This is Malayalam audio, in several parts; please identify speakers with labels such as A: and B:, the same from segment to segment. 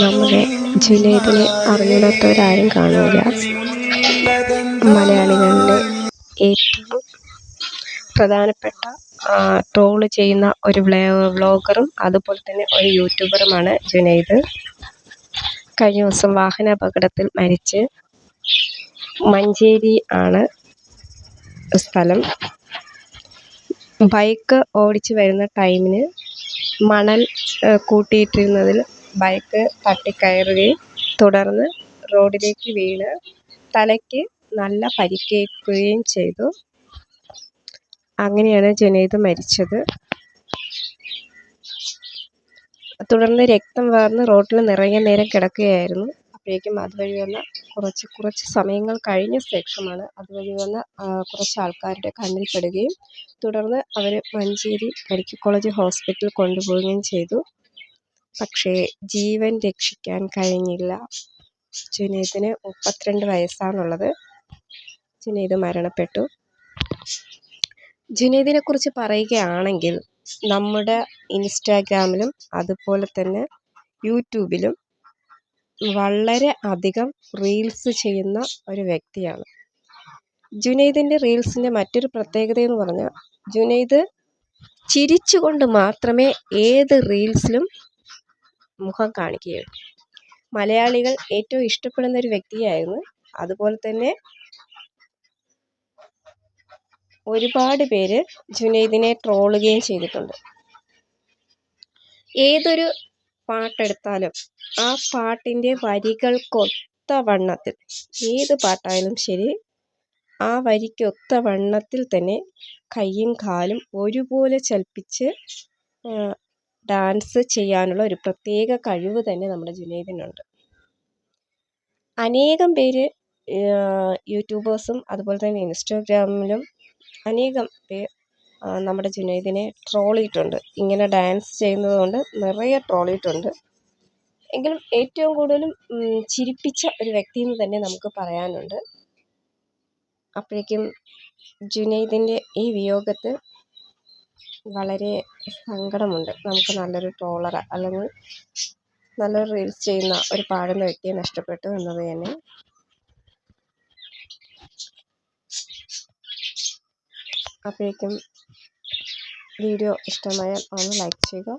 A: നമ്മുടെ ജുനൈദിനെ അറിഞ്ഞിടാത്തവരാരും കാണില്ല മലയാളികളിലെ ഏറ്റവും പ്രധാനപ്പെട്ട ട്രോൾ ചെയ്യുന്ന ഒരു വ്ളോഗറും അതുപോലെ തന്നെ ഒരു യൂട്യൂബറുമാണ് ജുനൈദ്. കഴിഞ്ഞ ദിവസം വാഹന അപകടത്തിൽ മരിച്ച് മഞ്ചേരി ആണ് സ്ഥലം. ബൈക്ക് ഓടിച്ച് വരുന്ന ടൈമിന് മണൽ കൂട്ടിയിട്ടിരുന്നതിൽ ബൈക്ക് തട്ടിക്കയറുകയും തുടർന്ന് റോഡിലേക്ക് വീണ് തലയ്ക്ക് നല്ല പരിക്കേൽക്കുകയും ചെയ്തു. അങ്ങനെയാണ് ജുനൈദ് മരിച്ചത്. തുടർന്ന് രക്തം വാർന്ന് റോഡിൽ നിറയെ നേരം കിടക്കുകയായിരുന്നു. അപ്പോഴേക്കും അതുവഴി വന്ന കുറച്ച് കുറച്ച് സമയങ്ങൾ കഴിഞ്ഞ ശേഷമാണ് അതുവഴി വന്ന കുറച്ച് ആൾക്കാരുടെ കണ്ണിൽപ്പെടുകയും തുടർന്ന് അവർ മഞ്ചേരി മെഡിക്കൽ കോളേജ് ഹോസ്പിറ്റലിൽ കൊണ്ടുപോവുകയും ചെയ്തു. പക്ഷേ ജീവൻ രക്ഷിക്കാൻ കഴിഞ്ഞില്ല. ജുനൈദിന് മുപ്പത്തിരണ്ട് വയസ്സാണുള്ളത്. ജുനൈദ് മരണപ്പെട്ടു. ജുനൈദിനെ കുറിച്ച് പറയുകയാണെങ്കിൽ നമ്മുടെ ഇൻസ്റ്റാഗ്രാമിലും അതുപോലെ തന്നെ യൂട്യൂബിലും വളരെ അധികം റീൽസ് ചെയ്യുന്ന ഒരു വ്യക്തിയാണ്. ജുനൈദിന്റെ റീൽസിന്റെ മറ്റൊരു പ്രത്യേകത എന്ന് പറഞ്ഞാൽ ജുനൈദ് ചിരിച്ചുകൊണ്ട് മാത്രമേ ഏത് റീൽസിലും മുഖം കാണിക്കുകയും മലയാളികൾ ഏറ്റവും ഇഷ്ടപ്പെടുന്ന ഒരു വ്യക്തിയായിരുന്നു. അതുപോലെ തന്നെ ഒരുപാട് പേര് ജുനൈദിനെ ട്രോളുകയും ചെയ്തിട്ടുണ്ട്. ഏതൊരു പാട്ടെടുത്താലും ആ പാട്ടിന്റെ വരികൾക്കൊത്ത വണ്ണത്തിൽ ഏത് പാട്ടായാലും ശരി ആ വരിക്കൊത്ത വണ്ണത്തിൽ തന്നെ കൈയും കാലും ഒരുപോലെ ചലിപ്പിച്ച് ഡാൻസ് ചെയ്യാനുള്ള ഒരു പ്രത്യേക കഴിവ് തന്നെ നമ്മുടെ ജുനൈദിനുണ്ട്. അനേകം പേര് യൂട്യൂബേഴ്സും അതുപോലെ തന്നെ ഇൻസ്റ്റാഗ്രാമിലും അനേകം പേർ നമ്മുടെ ജുനൈദിനെ ട്രോളിയിട്ടുണ്ട്. ഇങ്ങനെ ഡാൻസ് ചെയ്യുന്നത് കൊണ്ട് നിറയെ ട്രോളിയിട്ടുണ്ട്. എങ്കിലും ഏറ്റവും കൂടുതലും ചിരിപ്പിച്ച ഒരു വ്യക്തി എന്ന് തന്നെ നമുക്ക് പറയാനുണ്ട്. അപ്പോഴേക്കും ജുനൈദിന്റെ ഈ വിയോഗത്തിൽ വളരെ സങ്കടമുണ്ട്. നമുക്ക് നല്ലൊരു ട്രോളർ അല്ലെങ്കിൽ നല്ലൊരു റീൽസ് ചെയ്യുന്ന ഒരു പാടുന്ന വ്യക്തിയെ നഷ്ടപ്പെട്ടു എന്നത് തന്നെ. അപ്പോഴേക്കും വീഡിയോ ഇഷ്ടമായാൽ ഒന്ന് ലൈക്ക് ചെയ്യുക.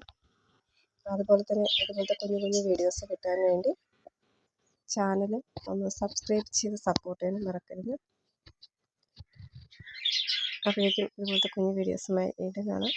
A: അതുപോലെ തന്നെ ഇതുപോലത്തെ കുഞ്ഞു കുഞ്ഞു വീഡിയോസ് കിട്ടാൻ വേണ്ടി ചാനൽ ഒന്ന് സബ്സ്ക്രൈബ് ചെയ്ത് സപ്പോർട്ട് ചെയ്യാൻ മറക്കരുത്. അപ്പോഴേക്കും ഇതുപോലത്തെ കുഞ്ഞു വീഡിയോസുമായി വീണ്ടും കാണാം